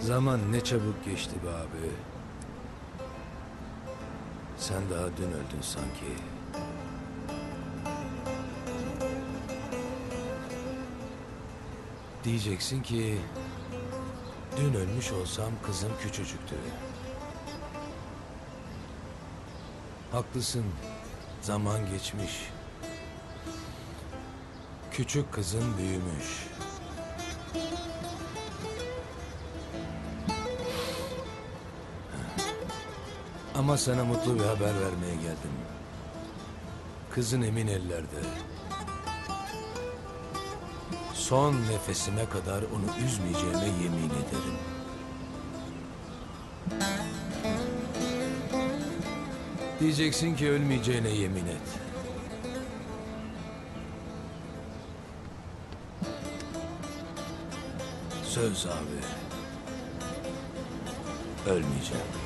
Zaman ne çabuk geçti be abi. Sen daha dün öldün sanki. Diyeceksin ki dün ölmüş olsam kızım küçücüktü. Haklısın. Zaman geçmiş. Küçük kızın büyümüş. Ama sana mutlu bir haber vermeye geldim. Kızın emin ellerde. Son nefesime kadar onu üzmeyeceğime yemin ederim. Diyeceksin ki ölmeyeceğine yemin et. Söz abi. Ölmeyeceğim.